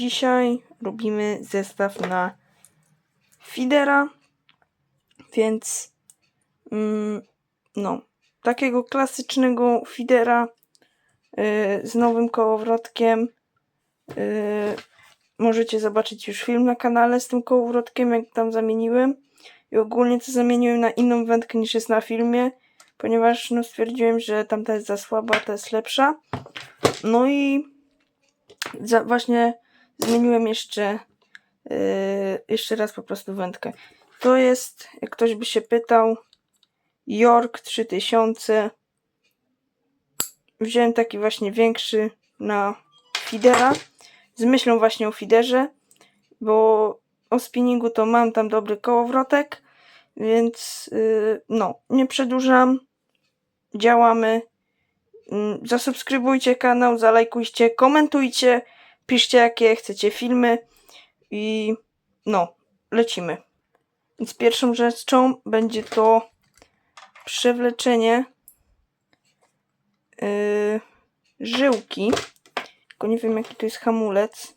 dzisiaj robimy zestaw na feedera, więc mm, no, takiego klasycznego feedera yy, z nowym kołowrotkiem. Yy, możecie zobaczyć już film na kanale z tym kołowrotkiem, jak tam zamieniłem. I ogólnie to zamieniłem na inną wędkę niż jest na filmie, ponieważ no, stwierdziłem, że tamta jest za słaba, ta jest lepsza. No i za, właśnie zmieniłem jeszcze yy, jeszcze raz po prostu wędkę. To jest, jak ktoś by się pytał, York 3000. Wziąłem taki właśnie większy na feedera. Z myślą właśnie o feederze, bo o spinningu to mam tam dobry kołowrotek, więc yy, no, nie przedłużam. Działamy. Mm, Zasubskrybujcie kanał, zalajkujcie, komentujcie, piszcie jakie chcecie filmy i no, lecimy. Więc pierwszą rzeczą będzie to przewleczenie yy, żyłki. Tylko nie wiem jaki to jest hamulec.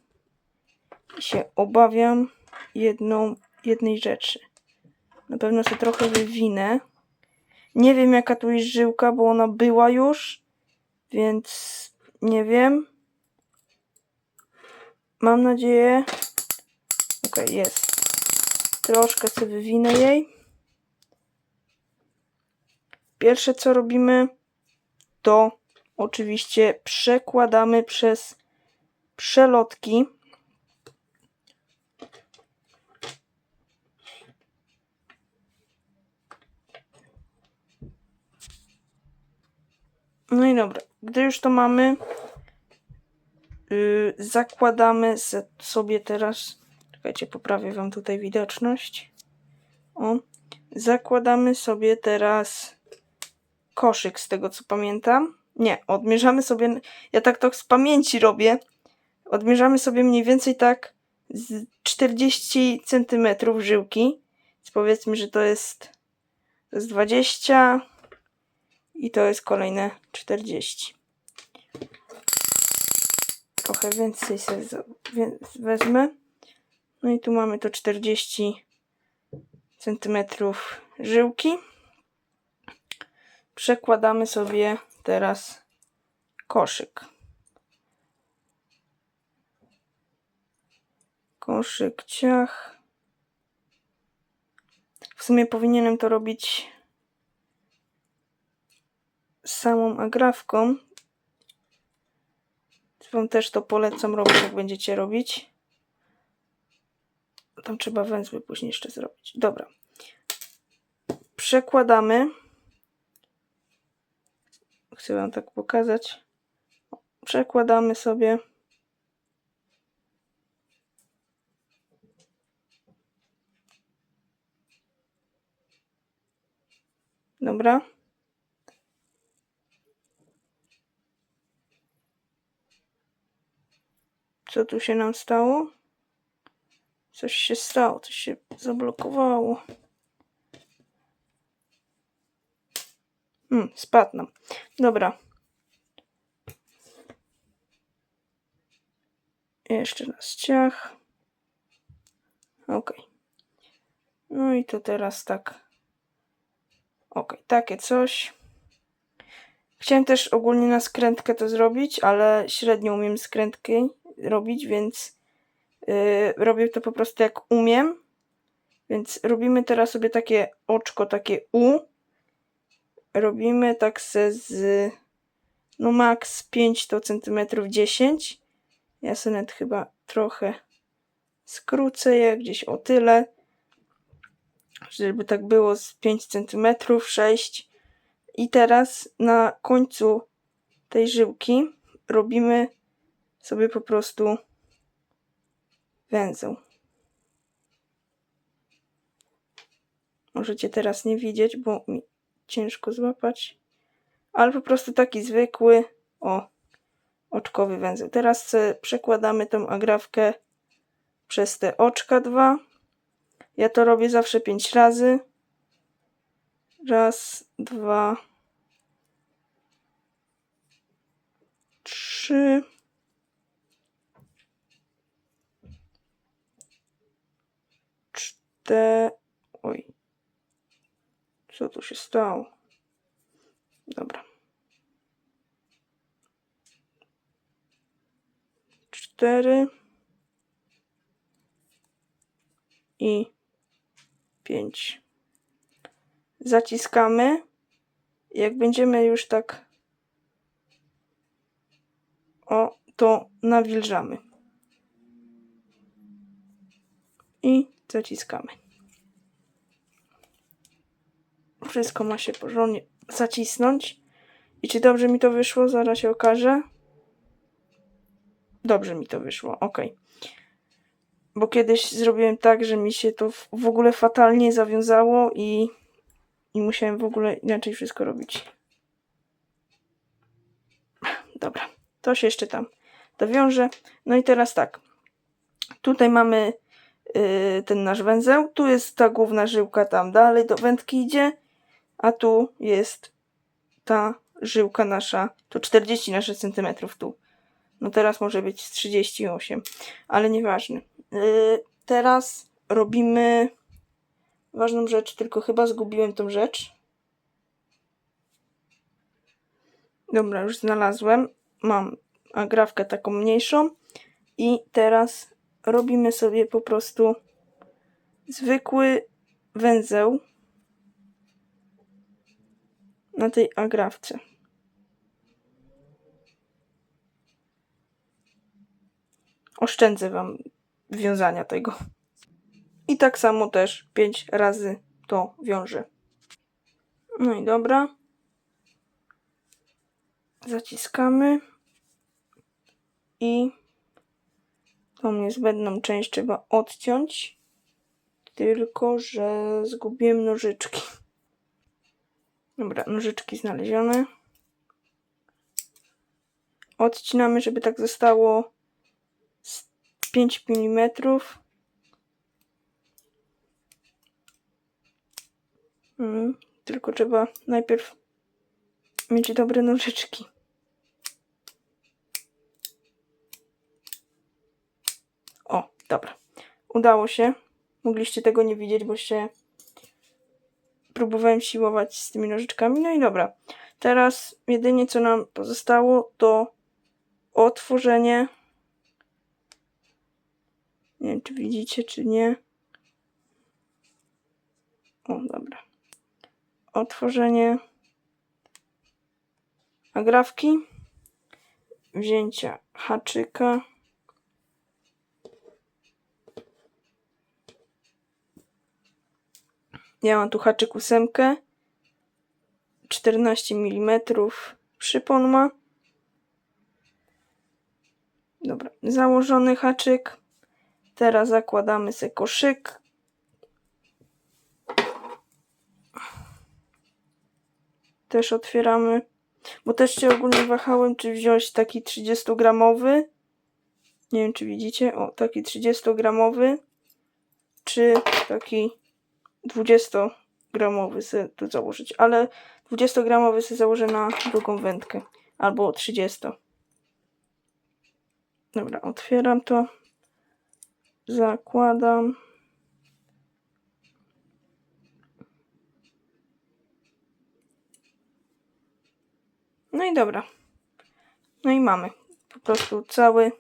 I się obawiam jedną, jednej rzeczy. Na pewno sobie trochę wywinę. Nie wiem jaka tu jest żyłka, bo ona była już. Więc nie wiem. Mam nadzieję. Okay, jest. Troszkę sobie wywinę jej. Pierwsze co robimy, to oczywiście przekładamy przez przelotki. No i dobra, gdy już to mamy, yy, zakładamy sobie teraz, czekajcie, poprawię Wam tutaj widoczność. O, zakładamy sobie teraz koszyk, z tego co pamiętam. Nie, odmierzamy sobie, ja tak to z pamięci robię. Odmierzamy sobie mniej więcej tak z 40 cm żyłki. Więc powiedzmy, że to jest, to jest 20 i to jest kolejne 40. Trochę więcej sobie wezmę. No i tu mamy to 40 cm żyłki. Przekładamy sobie teraz koszyk. Koszyk, ciach. W sumie powinienem to robić samą agrafką. Wam też to polecam robić, jak będziecie robić. Tam trzeba węzły później jeszcze zrobić. Dobra. Przekładamy. Chcę Wam tak pokazać. Przekładamy sobie. Dobra. Co tu się nam stało? Coś się stało, coś się zablokowało. Hmm, spadł nam. Dobra. Jeszcze raz ciach. Ok. No i to teraz tak. Ok, takie coś. Chciałem też ogólnie na skrętkę to zrobić, ale średnio umiem skrętki robić, więc yy, robię to po prostu jak umiem. Więc robimy teraz sobie takie oczko, takie U. Robimy tak se z no max 5 to cm 10. Ja sobie chyba trochę skrócę je gdzieś o tyle. Żeby tak było z 5 cm 6. I teraz na końcu tej żyłki robimy sobie po prostu węzeł. Możecie teraz nie widzieć, bo mi ciężko złapać. Ale po prostu taki zwykły, o, oczkowy węzeł. Teraz przekładamy tą agrafkę przez te oczka dwa. Ja to robię zawsze pięć razy. Raz, dwa, trzy, Czte... Oj. Co tu się stało? Dobra. Cztery. I pięć. Zaciskamy. Jak będziemy już tak o, to nawilżamy. I zaciskamy. Wszystko ma się porządnie zacisnąć. I czy dobrze mi to wyszło? Zaraz się okaże. Dobrze mi to wyszło, ok. Bo kiedyś zrobiłem tak, że mi się to w- ogóle fatalnie zawiązało i, i musiałem w ogóle inaczej wszystko robić. Dobra, to się jeszcze tam dowiąże. No i teraz tak. Tutaj mamy ten nasz węzeł. Tu jest ta główna żyłka, tam dalej do wędki idzie. A tu jest ta żyłka nasza. To 40 nasze centymetrów tu. No teraz może być z 38, ale nieważne. Yy, teraz robimy ważną rzecz, tylko chyba zgubiłem tą rzecz. Dobra, już znalazłem. Mam agrafkę taką mniejszą. I teraz robimy sobie po prostu zwykły węzeł na tej agrafce. Oszczędzę Wam wiązania tego. I tak samo też 5 razy to wiążę. No i dobra. Zaciskamy. I tą niezbędną część trzeba odciąć. Tylko, że zgubiłem nożyczki. Dobra, nożyczki znalezione. Odcinamy, żeby tak zostało z 5 mm. Mm, tylko trzeba najpierw mieć dobre nożyczki. O, dobra. Udało się. Mogliście tego nie widzieć, bo się próbowałem siłować z tymi nożyczkami. No i dobra. Teraz jedynie co nam pozostało to otworzenie. Nie wiem, czy widzicie, czy nie. O, dobra. Otworzenie agrafki. Wzięcia haczyka. Ja mam tu haczyk ósemkę. 14 mm przypon ma. Dobra, założony haczyk. Teraz zakładamy sobie koszyk. Też otwieramy. Bo też się ogólnie wahałem, czy wziąć taki 30 gramowy. Nie wiem, czy widzicie. O, taki 30 gramowy. Czy taki 20-gramowy sobie tu założyć, ale 20-gramowy sobie założę na drugą wędkę, albo 30. Dobra, otwieram to, zakładam. No i dobra. No i mamy po prostu cały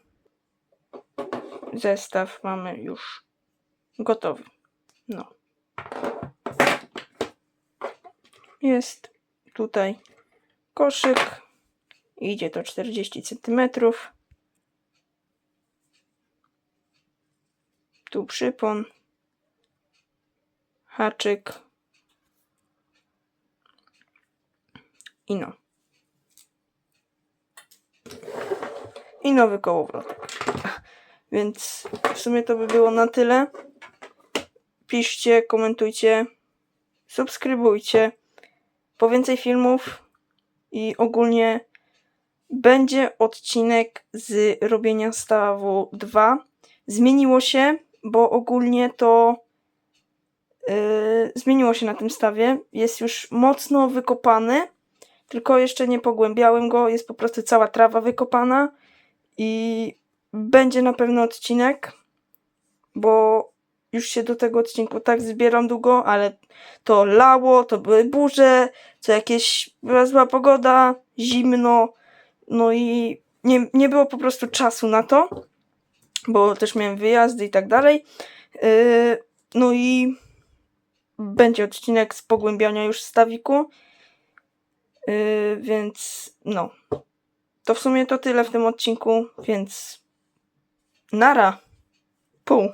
zestaw mamy już gotowy. No. Jest tutaj koszyk. Idzie to 40 cm. Tu przypon. Haczyk. I no. I nowy kołowrotek. Więc w sumie to by było na tyle. Piszcie, komentujcie, subskrybujcie po więcej filmów i ogólnie będzie odcinek z robienia stawu 2. Zmieniło się, bo ogólnie to yy, zmieniło się na tym stawie. Jest już mocno wykopany, tylko jeszcze nie pogłębiałem go. Jest po prostu cała trawa wykopana i będzie na pewno odcinek, bo już się do tego odcinku tak zbieram długo, ale to lało, to były burze, co jakieś była zła pogoda, zimno, no i nie, nie było po prostu czasu na to, bo też miałem wyjazdy i tak dalej. Yy, no i będzie odcinek z pogłębiania już stawiku, yy, więc no. To w sumie to tyle w tym odcinku, więc nara. Pół.